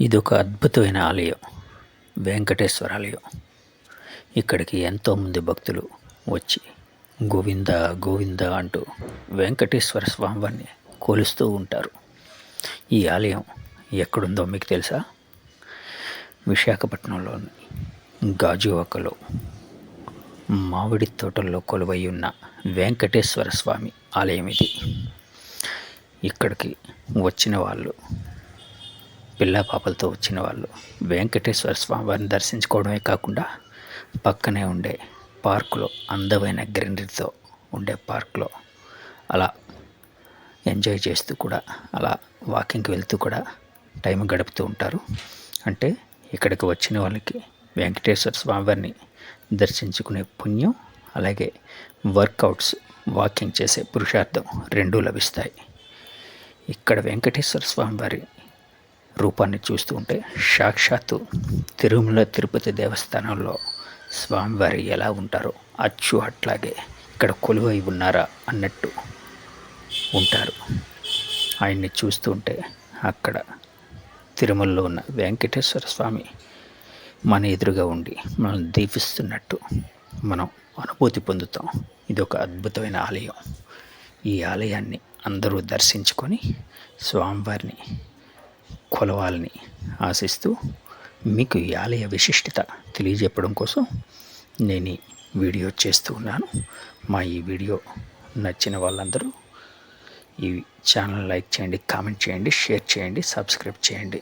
ఇది ఒక అద్భుతమైన ఆలయం. వెంకటేశ్వర ఆలయం. ఇక్కడికి ఎంతోమంది భక్తులు వచ్చి గోవింద గోవింద అంటూ వెంకటేశ్వర స్వామివారిని కొలుస్తూ ఉంటారు. ఈ ఆలయం ఎక్కడుందో మీకు తెలుసా? విశాఖపట్నంలోని గాజువాకలో మామిడి తోటల్లో కొలువై ఉన్న వెంకటేశ్వర స్వామి ఆలయం ఇది. ఇక్కడికి వచ్చిన వాళ్ళు పిల్ల పాపలతో వచ్చిన వాళ్ళు. వెంకటేశ్వర స్వామి వారిని దర్శించుకోవడమే కాకుండా పక్కనే ఉండే పార్కులో అందమైన గ్రీనరీతో ఉండే పార్క్లో అలా ఎంజాయ్ చేస్తూ కూడా అలా వాకింగ్కి వెళ్తూ కూడా టైం గడుపుతూ ఉంటారు. అంటే ఇక్కడికి వచ్చిన వాళ్ళకి వెంకటేశ్వర స్వామివారిని దర్శించుకునే పుణ్యం అలాగే వర్కౌట్స్ వాకింగ్ చేసే పురుషార్థం రెండూ లభిస్తాయి. ఇక్కడ వెంకటేశ్వర స్వామివారి రూపాన్ని చూస్తూ ఉంటే సాక్షాత్తు తిరుమల తిరుపతి దేవస్థానంలో స్వామివారి ఎలా ఉంటారో అచ్చు అట్లాగే ఇక్కడ కొలువై ఉన్నారా అన్నట్టు ఉంటారు. ఆయన్ని చూస్తూ ఉంటే అక్కడ తిరుమలలో ఉన్న వెంకటేశ్వర స్వామి మన ఎదురుగా ఉండి మనం దీపిస్తున్నట్టు మనం అనుభూతి పొందుతాం. ఇది ఒక అద్భుతమైన ఆలయం. ఈ ఆలయాన్ని అందరూ దర్శించుకొని స్వామివారిని కొలవాలని ఆశిస్తూ మీకు ఈ ఆలయ విశిష్టత తెలియజెప్పడం కోసం నేను ఈ వీడియో చేస్తూ ఉన్నాను. మా ఈ వీడియో నచ్చిన వాళ్ళందరూ ఈ ఛానల్ లైక్ చేయండి కామెంట్ చేయండి షేర్ చేయండి సబ్స్క్రైబ్ చేయండి.